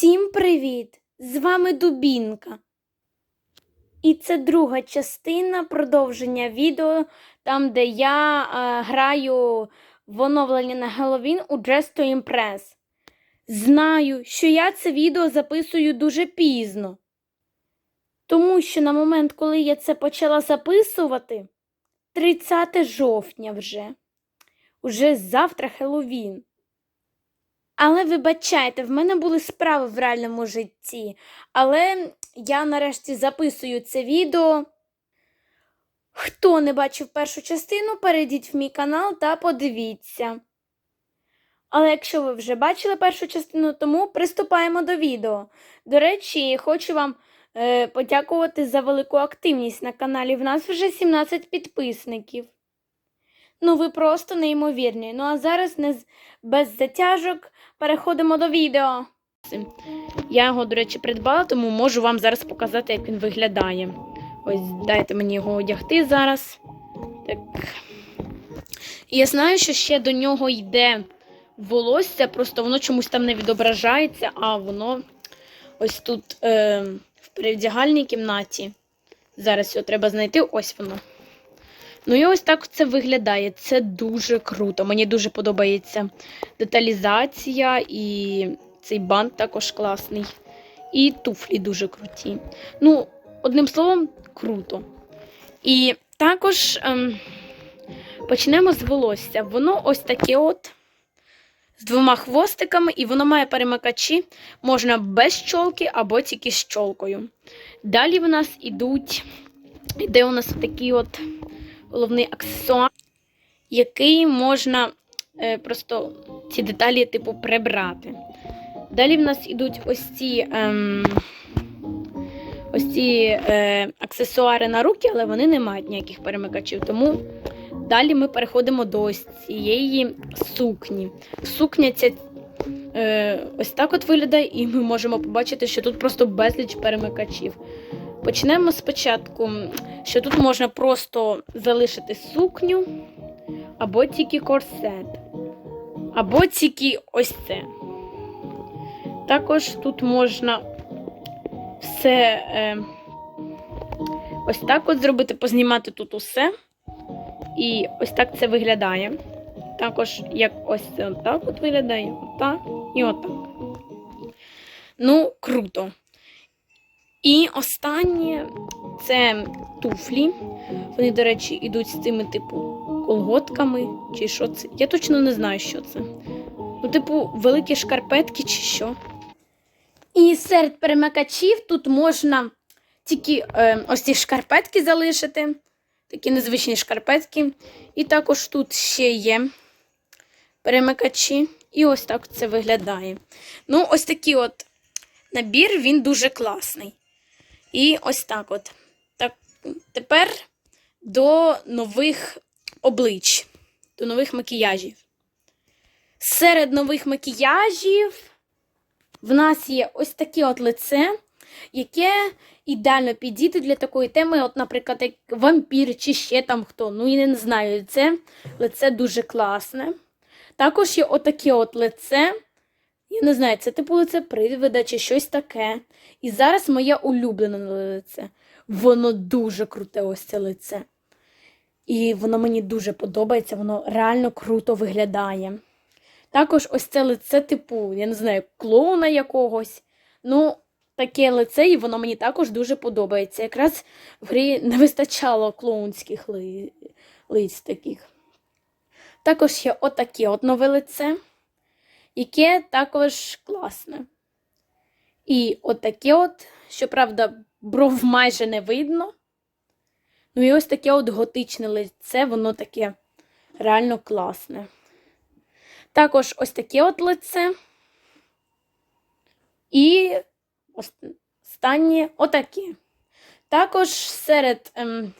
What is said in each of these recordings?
Всім привіт! З вами Дубінка. І це друга частина продовження відео, там, де я е, граю в оновлення на Halloween у to Impress. Знаю, що я це відео записую дуже пізно. Тому що на момент, коли я це почала записувати, 30 жовтня вже. Уже завтра Хеллоуін. Але вибачайте, в мене були справи в реальному житті. Але я нарешті записую це відео. Хто не бачив першу частину, перейдіть в мій канал та подивіться. Але якщо ви вже бачили першу частину, тому приступаємо до відео. До речі, хочу вам е, подякувати за велику активність на каналі. В нас вже 17 підписників. Ну, ви просто неймовірні. Ну а зараз не з- без затяжок переходимо до відео. Я його, до речі, придбала, тому можу вам зараз показати, як він виглядає. Ось дайте мені його одягти зараз. Так. І я знаю, що ще до нього йде волосся, просто воно чомусь там не відображається, а воно ось тут е, в перевдягальній кімнаті. Зараз його треба знайти, ось воно. Ну і ось так це виглядає. Це дуже круто. Мені дуже подобається деталізація і цей бант також класний. І туфлі дуже круті. Ну, одним словом, круто. І також ем, почнемо з волосся. Воно ось таке от. З двома хвостиками, і воно має перемикачі. Можна без чолки або тільки з чолкою. Далі в нас ідуть, іде у нас такий от головний аксесуар, який можна е, просто ці деталі, типу, прибрати. Далі в нас ідуть ось ці, ем, ось ці е, аксесуари на руки, але вони не мають ніяких перемикачів. Тому далі ми переходимо до ось цієї сукні. Сукня ця е, ось так от виглядає, і ми можемо побачити, що тут просто безліч перемикачів. Почнемо спочатку, що тут можна просто залишити сукню, або тільки корсет, або тільки ось це. Також тут можна все е, ось так от зробити, познімати тут усе. І ось так це виглядає. Також, як ось це отак от виглядає, отак і отак. Ну, круто. І останнє це туфлі. Вони, до речі, йдуть з цими, типу, колготками, чи що це. Я точно не знаю, що це. Ну, типу, великі шкарпетки чи що. І серед перемикачів тут можна тільки е, ось ці шкарпетки залишити. Такі незвичні шкарпетки. І також тут ще є перемикачі. І ось так це виглядає. Ну, ось такий от набір, він дуже класний. І ось так от. Так, тепер до нових облич, до нових макіяжів. Серед нових макіяжів в нас є ось таке от лице, яке ідеально підійде для такої теми, от, наприклад, як вампір чи ще там хто. Ну, я не знаю, це лице дуже класне. Також є отаке от лице. Я не знаю, це типу лице привида чи щось таке. І зараз моє улюблене лице. Воно дуже круте, ось це лице. І воно мені дуже подобається, воно реально круто виглядає. Також ось це лице, типу, я не знаю, клоуна якогось. Ну, таке лице, і воно мені також дуже подобається. Якраз в грі не вистачало клоунських ли... лиць таких. Також є отаке от нове лице, яке також класне. І отаке от, щоправда, бров майже не видно. Ну і ось таке от готичне лице, воно таке реально класне. Також ось таке от лице. І останнє отаке. Також серед ем,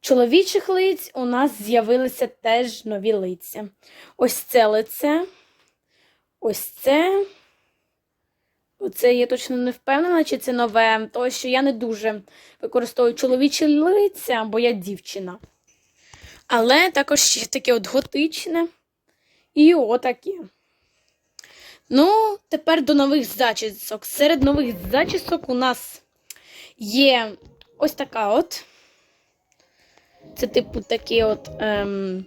чоловічих лиць у нас з'явилися теж нові лиця. Ось це лице. Ось це. Оце я точно не впевнена, чи це нове, тому що я не дуже використовую чоловічі лиця, бо я дівчина. Але також ще таке от готичне. І отаке. Ну, тепер до нових зачісок. Серед нових зачісок у нас є ось така от. Це, типу, такі от. Ем,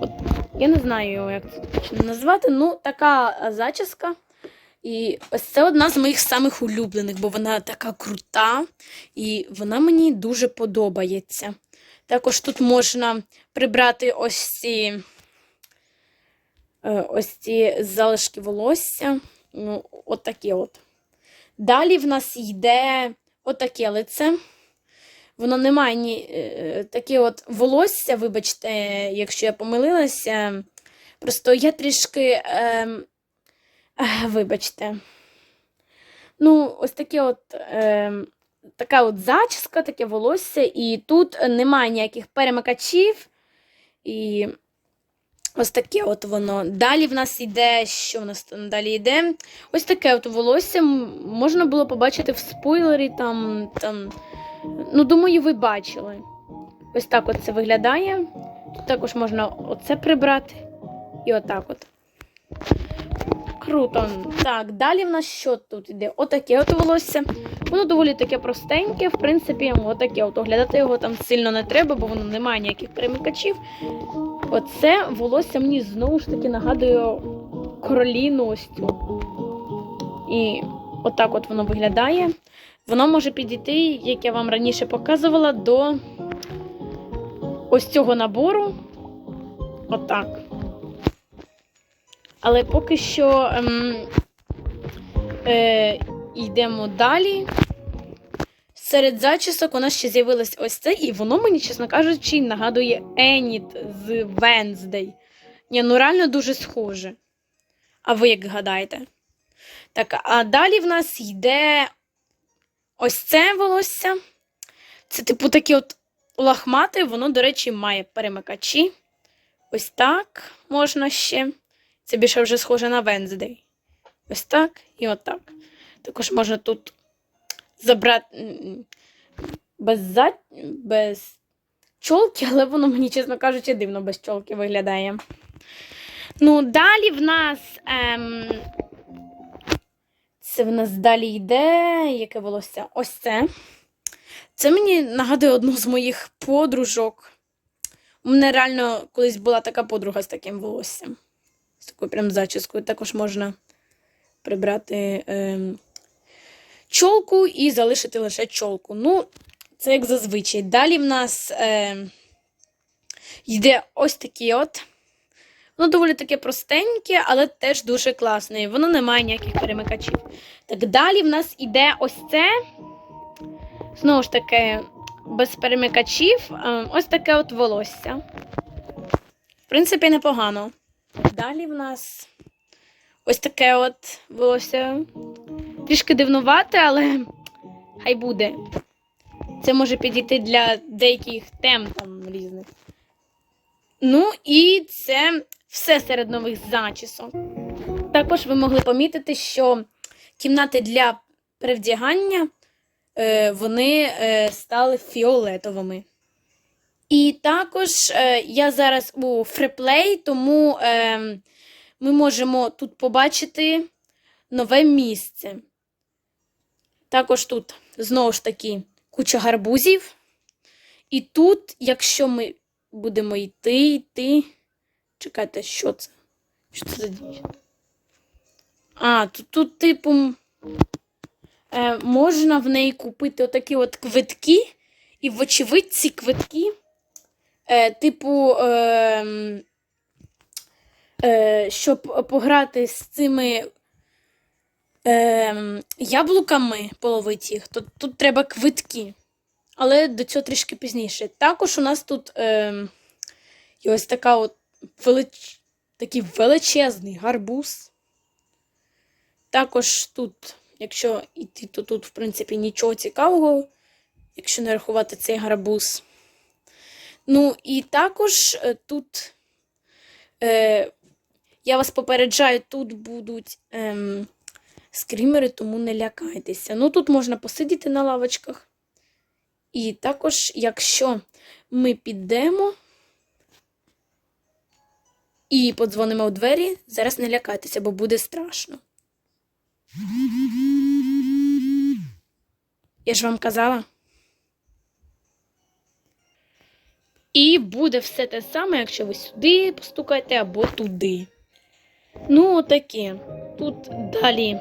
от я не знаю, як це точно назвати. Ну, така е, зачіска. І ось це одна з моїх самих улюблених, бо вона така крута, і вона мені дуже подобається. Також тут можна прибрати ось ці, е, ось ці залишки волосся. Ну, от такі от. Далі в нас йде отаке лице. Воно не має ні е, таке от волосся, вибачте, якщо я помилилася. Просто я трішки. Е, е, вибачте. Ну, ось таке от. Е, така от зачіска, таке волосся, і тут немає ніяких перемикачів. І ось таке от воно. Далі в нас йде, що в нас там далі йде? Ось таке от волосся можна було побачити в спойлері. там, там. Ну, думаю, ви бачили. Ось так от це виглядає. Також можна оце прибрати. І отак от. Круто. Так, далі в нас що тут іде? Отаке от волосся. Воно доволі таке простеньке, в принципі, отаке от. Оглядати його там сильно не треба, бо воно не має ніяких перемикачів. Оце волосся мені знову ж таки нагадує короліну. І отак от воно виглядає. Воно може підійти, як я вам раніше показувала, до ось цього набору. Отак. Але поки що ем, е, йдемо далі. Серед зачісок у нас ще з'явилось ось це, і воно мені, чесно кажучи, нагадує Еніт з Венздей. Ні, ну реально дуже схоже. А ви як гадаєте? Так, а далі в нас йде ось це волосся. Це, типу, таке от лахмате, воно, до речі, має перемикачі. Ось так можна ще. Це більше вже схоже на Венздей. Ось так і отак. Також можна тут забрати без за... без чолки, але воно мені, чесно кажучи, дивно без чолки виглядає. Ну, далі в нас. Ем... Це в нас далі йде. Яке волосся? Ось це. Це мені нагадує одну з моїх подружок. У мене реально колись була така подруга з таким волоссям. З такою прям зачіскою. Також можна прибрати ем, чолку і залишити лише чолку. Ну, це як зазвичай. Далі в нас ем, йде ось такі от. Воно доволі таке простеньке, але теж дуже класне. Воно не має ніяких перемикачів. Так, далі в нас іде ось це. Знову ж таки, без перемикачів. Ем, Ось таке от волосся. В принципі, непогано. Далі в нас ось таке от волосся. Трішки дивнувате, але хай буде. Це може підійти для деяких тем там різних. Ну, і це все серед нових зачісок. Також ви могли помітити, що кімнати для перевдягання е, вони е, стали фіолетовими. І також е, я зараз у фриплей, тому ми можемо тут побачити нове місце. Також тут знову ж таки куча гарбузів. І тут, якщо ми будемо йти, йти. Чекайте, що це? Що це за діч? А, тут, тут типу, е, можна в неї купити отакі от квитки, і, вочевидь, ці квитки, е, типу, е, е, щоб пограти з цими е, яблуками половити їх, то тут треба квитки. Але до цього трішки пізніше. Також у нас тут е, ось така от велич... такий величезний гарбуз. Також тут, якщо йти, то тут, в принципі, нічого цікавого, якщо не рахувати цей гарбуз. Ну, і також е, тут, е, я вас попереджаю, тут будуть е, скрімери, тому не лякайтеся. Ну, тут можна посидіти на лавочках. І також, якщо ми підемо, і подзвонимо у двері. Зараз не лякайтеся, бо буде страшно. Я ж вам казала. І буде все те саме, якщо ви сюди постукаєте або туди. Ну, отаке. Тут далі.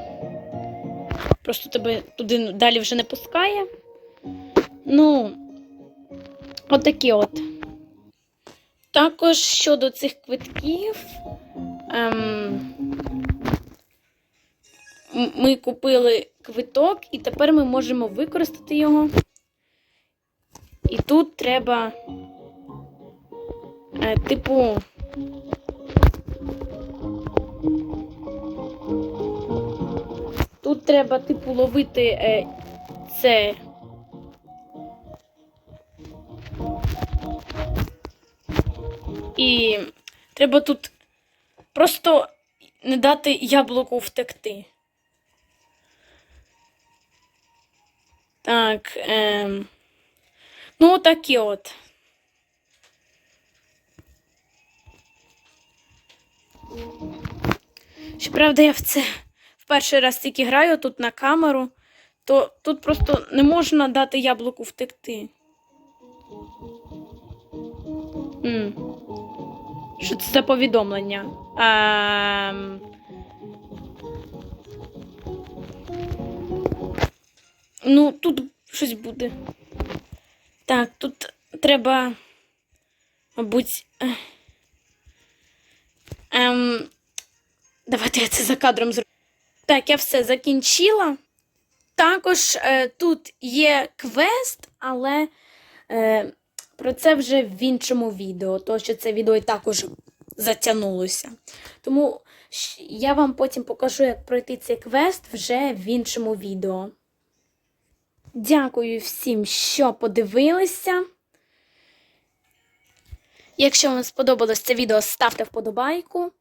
Просто тебе туди далі вже не пускає. Ну, отакі от. Також щодо цих квитків. Ем, ми купили квиток, і тепер ми можемо використати його. І тут треба, е, типу, тут треба, типу, ловити е, це. І треба тут просто не дати яблуку втекти. Так. Ем... Ну, отакі от. Щоправда, я в це в перший раз тільки граю тут на камеру, то тут просто не можна дати яблуку втекти. М. Що це за повідомлення? Ем... Ну, тут щось буде. Так, тут треба, мабуть. е, Ем... Давайте я це за кадром зроблю. Так, я все закінчила. Також е, тут є квест, але е, про це вже в іншому відео, тому що це відео і також затягнулося. Тому я вам потім покажу, як пройти цей квест вже в іншому відео. Дякую всім, що подивилися. Якщо вам сподобалось це відео, ставте вподобайку.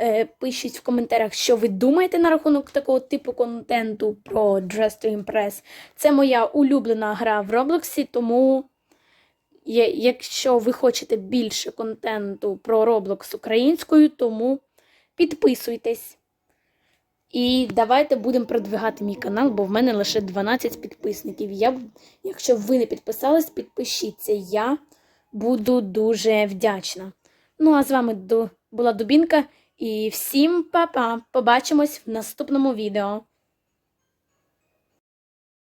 Е, Пишіть в коментарях, що ви думаєте на рахунок такого типу контенту про Dress to Impress. Це моя улюблена гра в Роблоксі, тому якщо ви хочете більше контенту про Roblox українською, тому підписуйтесь. І давайте будемо продвигати мій канал, бо в мене лише 12 підписників. Я, якщо ви не підписались, підпишіться. Я буду дуже вдячна. Ну, а з вами була Дубінка. І всім па-па! Побачимось в наступному відео.